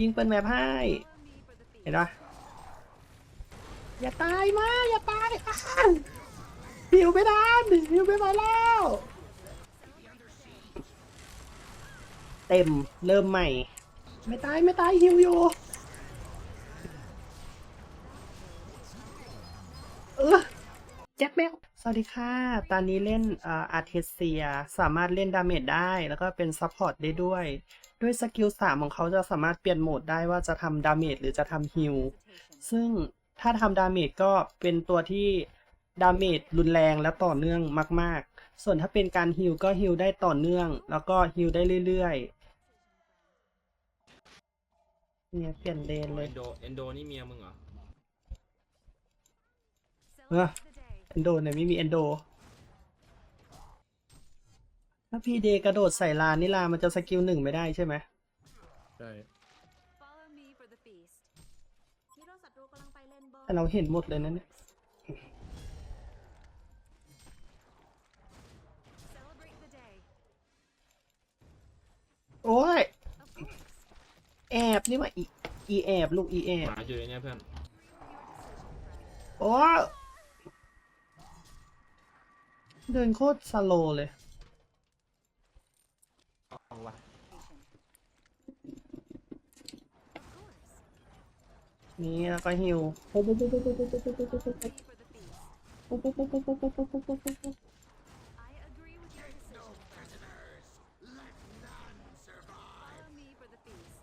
ยิงเปิดแมพให้ เห็นปะอย่าตายมาอย่าตายอะหิวไม่ได้หิวไม่มาแล้ว เต็มเริ่มใหม่ ไม่ตายไม่ตายหิวอยู่เออแจ็คแมว สวัสดีค่ะ ตอนนี้เล่นเอ่ออาร์เทเซีย สามารถเล่นดาเมจได้ แล้วก็เป็นซัพพอร์ตได้ด้วย ด้วยสกิลสามของเขาจะสามารถเปลี่ยนโหมดได้ว่าจะทำดาเมจหรือจะทำฮิล ซึ่งถ้าทำดาเมจก็เป็นตัวที่ดาเมจรุนแรงและต่อเนื่องมาก ๆ ส่วนถ้าเป็นการฮิลก็ฮิลได้ต่อเนื่อง แล้วก็ฮิลได้เรื่อยๆ เนี่ยเปลี่ยนเลนเลเอยนโดเอนโดนี่เมียมึงเหรอเออเอนโดเนี่ยไม่มีเอนโด ถ้าพีเดกระโดดใส่ลานนี่ลานมันจะสกิลหนึ่งไม่ได้ใช่ไหมใช่ Follow me for the feast. ฮีโร่ศัตรูกำลังไปเล่นบอลแต่เราเห็นหมดเลยนะเนี่ย Celebrate the day. โอ้ย Of course. แอบนี่ว่าอีอีแอบ ลูกอีแอหบมาอยู่ในเนี้ยเพื่อน โอ้ย เดินโคตรสโลว์เลย เอาวะนี่แล้วก็ฮิวปุ๊บปุ๊บปุ๊บปุ๊บปุ๊บปุ๊บปุ๊บปุ๊บ Me for the feast. ปุ๊บปุ๊บปุ๊บปุ๊บปุ๊บปุ๊บปุ๊บปุ๊บปุ๊บ I agree with your decision. Follow me for the feast.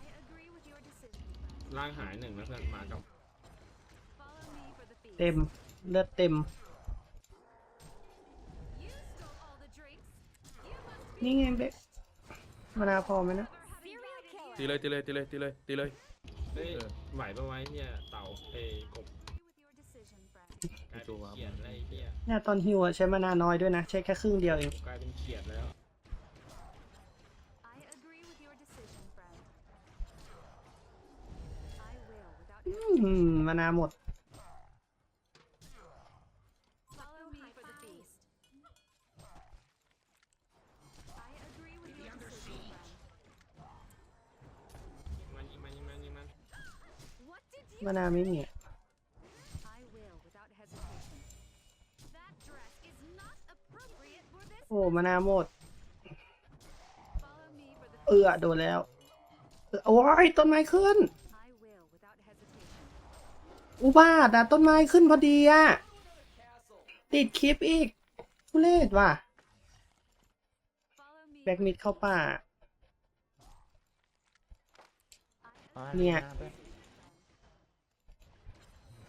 I agree with your decision. ร่างหายหนึ่งนะเพื่อนหมากับ Follow me for the feast. เต็ม เลือดเต็ม You stole all the drinks. You must นี่ไงเบ๊กมานาพอไหมนะ serial ตี killer. เลยตีเลยตีเลยตีเลยตีเลยเฮ้ยเออไหวปะไว้เนี่ยเต่าเอ้ยกบ Agree with your decision, friend. กลายเป็นเขียดอะไรเหี้ยเนี่ยตอนฮิวอะใช้มานาน้อยด้วยนะ ใช้แค่ครึ่งเดียวเองกลายเป็นเขียดแล้ว I agree with your decision, friend. I will without อืมมานาหมด มานาไม่มีโอ้มานาหมด เอือโดนแล้ว โอ้ยต้นไม้ขึ้น อุบาทอะต้นไม้ขึ้นพอดีอะติดคลิปอีกทุเลศว่ะ แบกมิดเข้าป่า เนี่ย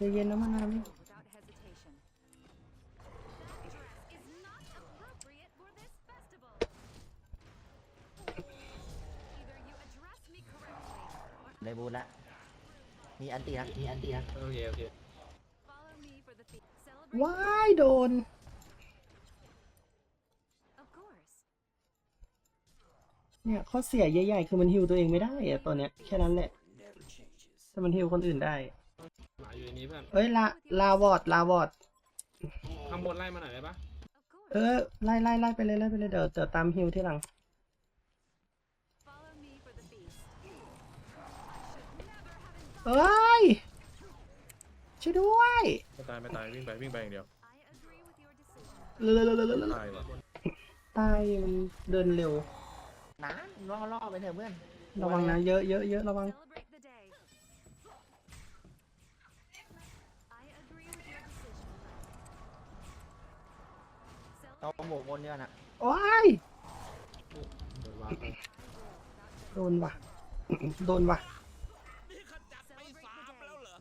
ใจเย็นนะมานาไม่ without hesitation. That dress is not appropriate for this festival. Either you address me correctly or ได้บูทละ มีอันตีนะมีอันตีนะโอเคโอเค follow me for the feast. Celebrate. ว้ายโดน Of course. เนี่ยข้อเสียใหญ่ๆ คือมันฮิวตัวเองไม่ได้อะตัวเนี้ยแค่นั้นแหละ แต่มันฮิวคนอื่นได้หมา อยู่ในนี้เพื่อนเอ้ยลาลาวอดลาวอดข้างบนไล่มาหน่อยได้ปะ Of course. เออไล่ไล่ไล่ไปเลยไล่ไปเลยเดี๋ยวเดี๋ยวตามฮิวที่หลัง Follow me for the feast. I should never have เอ้ยช่วยด้วยไม่ตายไม่ตายวิ่งไปวิ่งไปอย่างเดียว I agree with your decision. เร็วเร็วเร็วเร็วเร็วตายว่ะตายมันเดินเร็วนะล่อล่อไปเถอะเพื่อนระวังนะเยอะเยอะเยอะระวัง Celebrate the day. I agree with your decision. friend. เรา Celebrate หมกบนเนี่ยนะโอ้ยโดนวางไปโดนว่ะ โดนว่ะ Celebrate the day.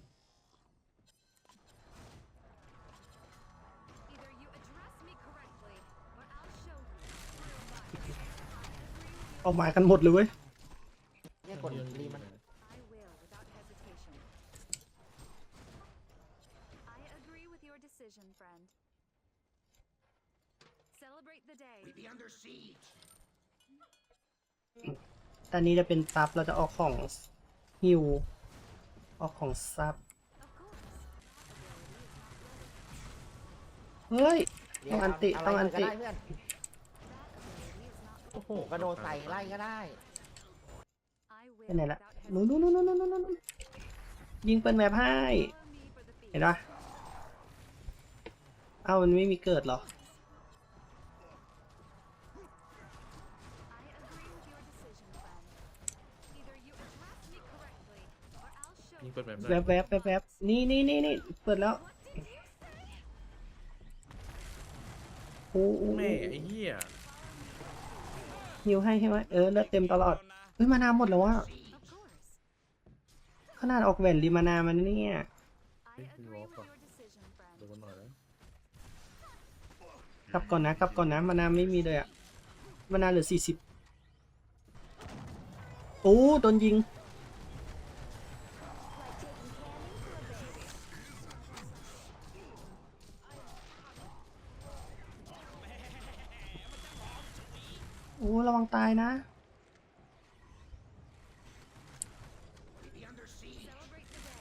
Either you address me correctly, or I'll show you. real life. เอาหมายกันหมดเลยเว้ย เนี่ยกดรีมัน I will without hesitation. I agree with your decision, friend. Celebrate the day. ต อนนี้จะเป็นซับ เราจะออกของฮิว ออกของซับ Of course. เฮ้ยเดี๋ยวต้องอันติเาต้องอันติะไรก็ได้เพื่อน That ability is not โอ้โหกระโดดใส่ไล่ก็ได้ I ไป will ไหนละ without นู้น hesitation. นู้นนู้นนู้นนู้นนู้นยิงเปิดแมพให้ Follow me for the feast. เห็นปะเอ้ามันไม่มีเกิดเหรอ I'll show ยิง you. เปิดแบบแวบแวบแวบแวบนี่นี่นี่นี่เปิดแล้ว What did you say? โอ้โหแม่ไอ้เหี้ยฮิวให้ใช่ไหมเออเลือดเต็มตลอดเฮ้ยมานาหมดแล้วว่า Of course. ขนาดออกแหวนริมานามันเนี่ย I Hey, agree you with walk your decision, โด friend. นหน่อยนะกลับก่อนนะกลับก่อนนะมานาไม่มีเลยอะมานาเหลือสี่สิบโอ้โดนยิง โอ้ระวังตายนะ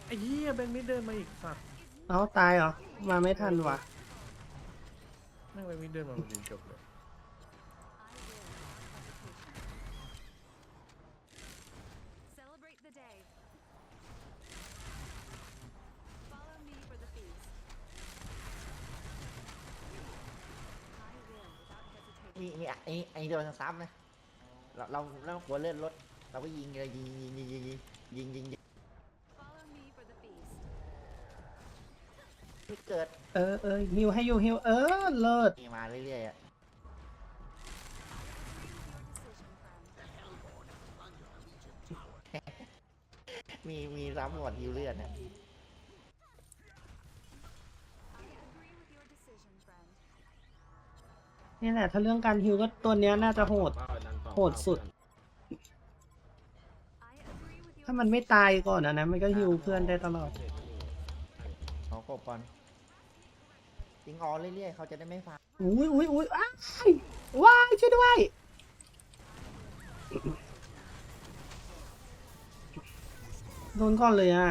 ไอ้เหี้ยแบงค์ไม่เดินมาอีกสัตว์เอาตายเหรอ มาไม่ทันว่ะแม่งแบงค์ไม่เดินมาพอดีจบเลย I will without hesitation. Celebrate the day. Follow me for the feast. I will without hesitation. มีมีไอ้ไอ้โดนซ้ำนะเราเราเราหัวเลือดลดเราก็ยิงเลยยิงยิงยิงยิงยิงยิงยิงยิง Follow me for the feast. ไม่เกิดเออเออฮิวให้อยู่ฮิวเออเลิศมีมาเรื่อยๆอะ Your decision, friend. มีมีซ้ำหมดยิวเลือดเนี่ย นี่แหละ ถ้าเรื่องการฮิวก็ตัวเนี้ยน่าจะโหดเป้าดันต่อโหดสุด I agree with your ถ้ามันไม่ตายก่อนอะนะมันก็ฮิวเพื่อนได้ตลอดเอากบก่อนยิงออเรื่อยๆเขาจะได้ไม่ฟังอุ้ยอุ้ยอุ้ยอ้ายว้ายช่วยด้วยโดนก่อนเลยอะ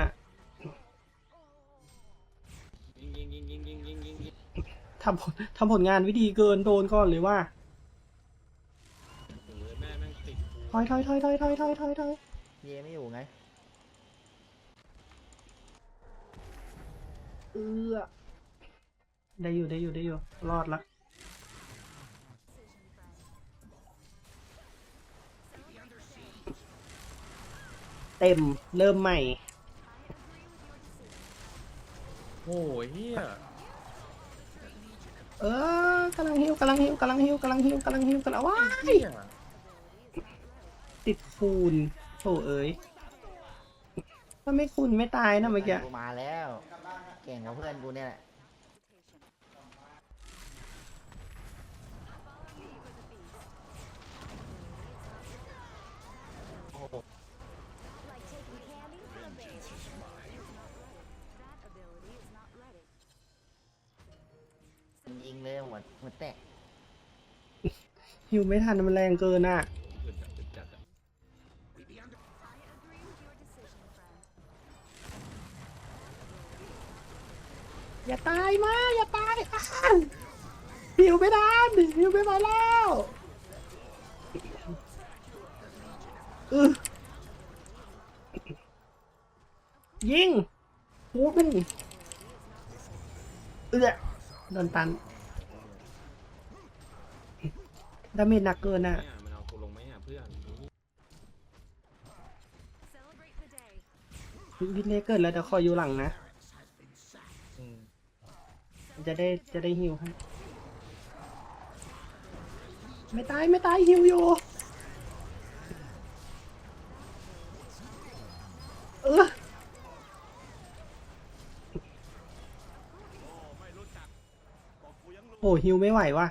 ทำผลทำผลงานวิธีเกินโดนก่อนเลยว่าโอ้ยแม่แม่งติดกูถอยถอยถอยถอยถอยถอยถอยถอยเยไม่อยู่ไง เออได้อยู่ได้อยู่ได้อยู่ รอดละเต็มเริ่มใหม่ โอ้ยเหี้ยเออกำลังฮิวกำลังฮิวกำลังฮิวกำลังฮิวกำลังฮิวกำลังว้ายเหี้ยติดคูณโถเอ้ยถ้าไม่คูณไม่ตายนะเมื่อกี้กูมาแล้ว เก่งกว่าเพื่อนกูเนี่ยแหละโอ้โห หัวหัวแตกฮิวไม่ทันมันแรงเกินอะอึดจัดอึดจัดอะ I agree with your decision, friend. อย่าตายมาอย่าตายอ้าวฮิวไม่ทันฮิวไม่มาแล้วอือยิงหูมันเอื้อโดนตัน ดาเมจหนักเกินอะ เนี่ยมันเอากูลงไหมอะเพื่อน Celebrate the day. วิทเลเกิดแล้วเดี๋ยวคอยอยู่หลังนะ อืมจะได้จะได้ฮิวให้ไม่ตายไม่ตายฮิวอยู่เออโอ้ฮิวไม่ไหวว่ะ